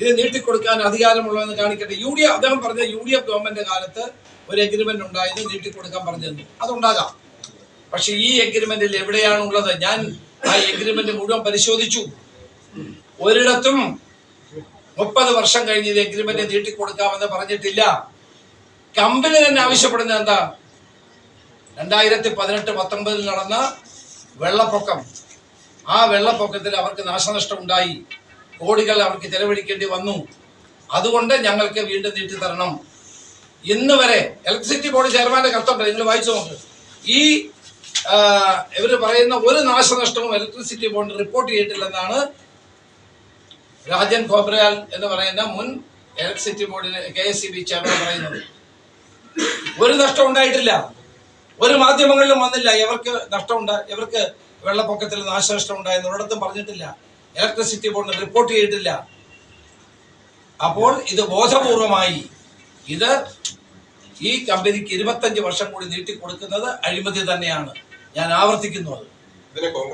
ഇത് നീട്ടിക്കൊടുക്കാൻ അധികാരമുള്ളതെന്ന് കാണിക്കട്ടെ. U D F അദ്ദേഹം പറഞ്ഞ യു ഡി എഫ് ഗവൺമെന്റ് കാലത്ത് ഒരു എഗ്രിമെന്റ് ഉണ്ടായത് നീട്ടിക്കൊടുക്കാൻ പറഞ്ഞിരുന്നു. അതുണ്ടാകാം. പക്ഷെ ഈ എഗ്രിമെന്റിൽ എവിടെയാണ് ഉള്ളത് ഞാൻ ആ എഗ്രിമെന്റ് മുഴുവൻ പരിശോധിച്ചു. ഒരിടത്തും മുപ്പത് വർഷം കഴിഞ്ഞ് ഇത് എഗ്രിമെന്റ് നീട്ടിക്കൊടുക്കാമെന്ന് പറഞ്ഞിട്ടില്ല. കമ്പനി തന്നെ ആവശ്യപ്പെടുന്നത് എന്താ? രണ്ടായിരത്തി പതിനെട്ട് പത്തൊമ്പതിൽ നടന്ന വെള്ളപ്പൊക്കം. ആ വെള്ളപ്പൊക്കത്തിൽ അവർക്ക് നാശനഷ്ടം ഉണ്ടായി കോടികൾ അവർക്ക് ചെലവഴിക്കേണ്ടി വന്നു. അതുകൊണ്ട് ഞങ്ങൾക്ക് വീണ്ടും നീട്ടി തരണം. ഇന്ന് വരെ ഇലക്ട്രിസിറ്റി ബോർഡ് ചെയർമാന്റെ കത്തുണ്ട് നിങ്ങൾ വായിച്ചു നോക്ക്. ഈ ഇവർ പറയുന്ന ഒരു നാശനഷ്ടവും ഇലക്ട്രിസിറ്റി ബോർഡ് റിപ്പോർട്ട് ചെയ്തിട്ടില്ലെന്നാണ് രാജൻ കോബ്രയാൽ എന്ന് പറയുന്ന മുൻ ഇലക്ട്രിസിറ്റി ബോർഡിന് K S C B chairman പറയുന്നത്. ഒരു നഷ്ടം ഉണ്ടായിട്ടില്ല. ഒരു മാധ്യമങ്ങളിലും വന്നില്ല. ഇവർക്ക് നഷ്ടമുണ്ട് ഇവർക്ക് വെള്ളപ്പൊക്കത്തിൽ നാശനഷ്ടം ഉണ്ടായെന്ന് ഒരിടത്തും പറഞ്ഞിട്ടില്ല. ഇലക്ട്രിസിറ്റി ബോർഡിന് റിപ്പോർട്ട് ചെയ്തിട്ടില്ല. അപ്പോൾ ഇത് ബോധപൂർവമായി ഇത് ഈ കമ്പനിക്ക് ഇരുപത്തഞ്ച് വർഷം കൂടി നീട്ടിക്കൊടുക്കുന്നത് അഴിമതി തന്നെയാണ്. ഞാൻ ആവർത്തിക്കുന്നു അത്.